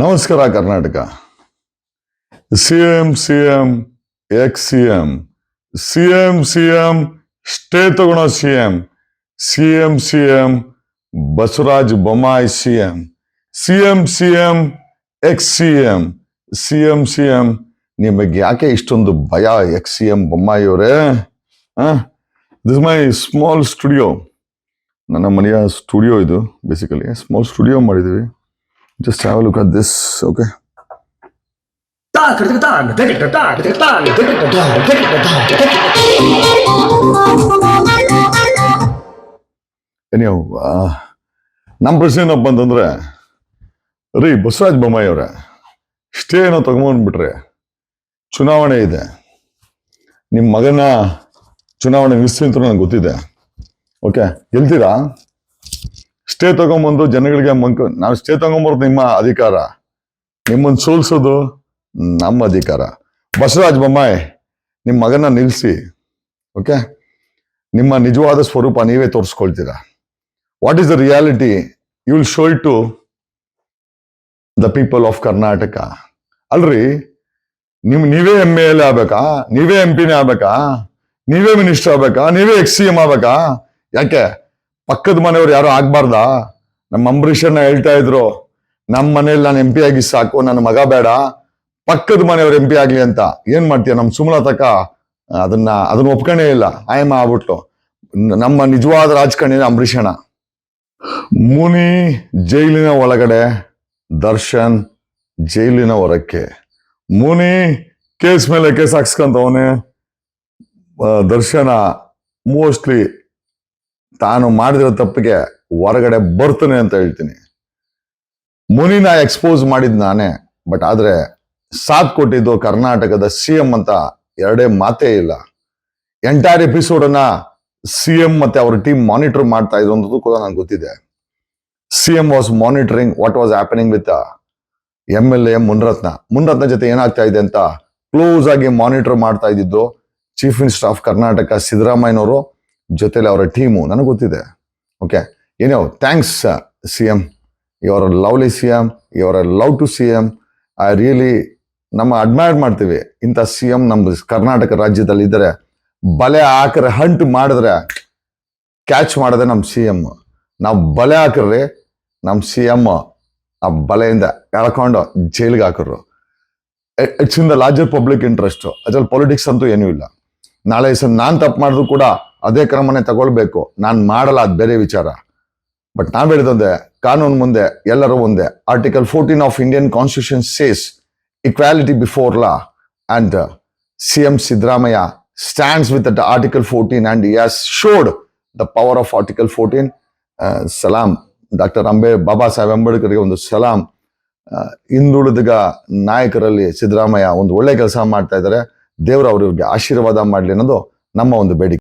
ನಮಸ್ಕಾರ Karnataka. C M C M ex C M C M C M stay ತಗೊಳೋ C M C M C M Basavaraj Bommai C M C M C M ex C M C M C M ನಿಮಗೆ ಯಾಕೆ ಇಷ್ಟೊಂದು ಭಯ X C M Bommai ಅವರೇ? This my small studio ನನ್ನ ಮನೆಯ studio ಇದು basically small studio ಮಾಡಿದ್ದೀವಿ. Just a look at this okay ಎನಿಯೋ ನಮ್ಮ ಪ್ರಶ್ನೆ ಏನಪ್ಪ ಅಂತಂದ್ರೆ ರೀ ಬಸವರಾಜ ಬೊಮ್ಮಾಯಿ ಅವರೇ ಸ್ಟೇ ಏನೋ ತಗೊಂಬಂದ್ಬಿಟ್ರೆ ಚುನಾವಣೆ ಇದೆ. ನಿಮ್ಮ ಮಗನ ಚುನಾವಣೆ ಅಂತ ನನಗೆ ಗೊತ್ತಿದೆ. ಓಕೆ ಗೆಲ್ತೀರಾ? ಸ್ಟೇ ತಗೊಂಬಂದು ಜನಗಳಿಗೆ ಮಂಕ, ನಾವು ಸ್ಟೇ ತಗೊಂಬರೋದು ನಿಮ್ಮ ಅಧಿಕಾರ. ನಿಮ್ಮನ್ನು ಸೋಲ್ಸೋದು ನಮ್ಮ ಅಧಿಕಾರ. ಬಸವರಾಜ ಬೊಮ್ಮಾಯಿ ನಿಮ್ಮ ಮಗನ ನಿಲ್ಲಿಸಿ ಓಕೆ ನಿಮ್ಮ ನಿಜವಾದ ಸ್ವರೂಪ ನೀವೇ ತೋರಿಸ್ಕೊಳ್ತೀರಾ? What is the reality you will show it to the people of Karnataka ಅಲ್ರಿ, ನಿಮ್, ನೀವೇ ಎಂ ಎಲ್ ಆಗ್ಬೇಕಾ? ನೀವೇ ಎಂ ಪಿನೇ ಆಗ್ಬೇಕಾ? ನೀವೇ ಮಿನಿಸ್ಟರ್ ಆಗ್ಬೇಕಾ? ನೀವೇ ಎಕ್ಸ್ ಸಿ ಎಂ ಆಗ್ಬೇಕಾ? ಯಾಕೆ? ಪಕ್ಕದ ಮನೆಯವ್ರು ಯಾರು ಆಗ್ಬಾರ್ದಾ? ನಮ್ಮ ಅಂಬರೀಷನ್ನ ಹೇಳ್ತಾ ಇದ್ರು ನಮ್ಮ ಮನೇಲಿ ನಾನು ಎಂ ಆಗಿ ಸಾಕು, ನನ್ನ ಮಗ ಬೇಡ. ಪಕ್ಕದ ಮನೆಯವ್ರು ಎಂ ಪಿ ಆಗ್ಲಿ ಅಂತ. ಏನ್ ಮಾಡ್ತೀಯ? ನಮ್ಮ ತಕ ಅದನ್ನ ಅದನ್ನ ಒಪ್ಕೊಂಡೇ ಇಲ್ಲ. ಆಯಮ್ಮ ಆಗ್ಬಿಟ್ಲು. ನಮ್ಮ ನಿಜವಾದ ರಾಜಕಾರಣಿ ಅಂಬರೀಷಣ ಮುನಿ ಜೈಲಿನ ಒಳಗಡೆ, ದರ್ಶನ್ ಜೈಲಿನ ಹೊರಕ್ಕೆ. ಮುನಿ ಕೇಸ್ ಮೇಲೆ ಕೇಸ್ ಹಾಕ್ಸ್ಕೊಂತವನೇ. ದರ್ಶನ ಮೋಸ್ಟ್ಲಿ ತಾನು ಮಾಡಿದಿರೋ ತಪ್ಪಿಗೆ ಹೊರಗಡೆ ಬರ್ತಾನೆ ಅಂತ ಹೇಳ್ತೀನಿ. ಮುನಿನ ಎಕ್ಸ್ಪೋಸ್ ಮಾಡಿದ್ ನಾನೇ ಬಟ್ ಆದ್ರೆ ಸಾಥ್ ಕೊಟ್ಟಿದ್ದು ಕರ್ನಾಟಕದ ಸಿ ಎಂ ಅಂತ ಎರಡೇ ಮಾತೇ ಇಲ್ಲ. ಎಂಟೈರ್ ಎಪಿಸೋಡ್ ಅನ್ನ ಸಿ ಎಂ ಮತ್ತೆ ಅವ್ರ ಟೀಮ್ ಮಾನಿಟರ್ ಮಾಡ್ತಾ ಇದ್ರು ಅನ್ನೋದು ಕೂಡ ನಂಗೆ ಗೊತ್ತಿದೆ. C M was monitoring what was happening with M L A Munirathna. Munirathna ಜೊತೆ ಏನಾಗ್ತಾ ಇದೆ ಅಂತ ಕ್ಲೋಸ್ ಆಗಿ ಮಾನಿಟರ್ ಮಾಡ್ತಾ ಇದ್ದಿದ್ದು ಚೀಫ್ ಮಿನಿಸ್ಟರ್ ಆಫ್ ಕರ್ನಾಟಕ ಸಿದ್ದರಾಮಯ್ಯನವರು. ಜೊತೆಲಿ ಅವರ ಟೀಮು, ನನಗೆ ಗೊತ್ತಿದೆ. ಓಕೆ ಏನೋ ಥ್ಯಾಂಕ್ಸ್ ಸಿ ಎಂ ಇವರ ಲವ್ಲಿ ಸಿ ಎಂ ಇವರ love to C M I really ನಮ್ಮ ಅಡ್ಮೈರ್ ಮಾಡ್ತೀವಿ. ಇಂಥ ಸಿ ಎಂ ನಮ್ಮ ಕರ್ನಾಟಕ ರಾಜ್ಯದಲ್ಲಿ ಇದ್ದರೆ, ಬಲೆ ಹಾಕ್ರೆ ಹಂಟ್ ಮಾಡಿದ್ರೆ ಕ್ಯಾಚ್ ಮಾಡದೆ ನಮ್ಮ ಸಿ ಎಂ ನಾವು ಬಲೆ ಹಾಕ್ರಿ ನಮ್ಮ ಸಿ ಎಂ ಆ ಬಲೆಯಿಂದ ಎಳ್ಕೊಂಡು ಜೈಲಿಗೆ ಹಾಕರು. It's in the larger public interest ಅದರಲ್ಲಿ ಪೊಲಿಟಿಕ್ಸ್ ಅಂತೂ ಏನೂ ಇಲ್ಲ. ನಾಳೆ ನಾನು ತಪ್ಪು ಮಾಡಿದ್ರು ಕೂಡ ಅದೇ ಕ್ರಮನೇ ತಗೊಳ್ಬೇಕು. ನಾನು ಮಾಡಲ್ಲ ಅದು ಬೇರೆ ವಿಚಾರ. ಬಟ್ ನಾವು ಹೇಳಿದಂದೆ ಕಾನೂನು ಮುಂದೆ ಎಲ್ಲರೂ ಒಂದೇ. Article fourteen of Indian constitution says equality before law and C M Siddaramaiah stands with that article fourteen and yes showed the power of article fourteen Salam doctor ಅಂಬೇ ಬಾಬಾ ಸಾಹೇಬ್ ಅಂಬೇಡ್ಕರ್ಗೆ ಒಂದು ಸಲಾಂ ಹಿಂದುಳಿದಗ ಹಿಂದುಳಿದ ನಾಯಕರಲ್ಲಿ ಸಿದ್ದರಾಮಯ್ಯ ಒಂದು ಒಳ್ಳೆ ಕೆಲಸ ಮಾಡ್ತಾ ಇದ್ದಾರೆ. ದೇವರು ಅವ್ರಿಗೆ ಆಶೀರ್ವಾದ ಮಾಡಲಿ ಅನ್ನೋದು ನಮ್ಮ ಒಂದು ಬೇಡಿಕೆ.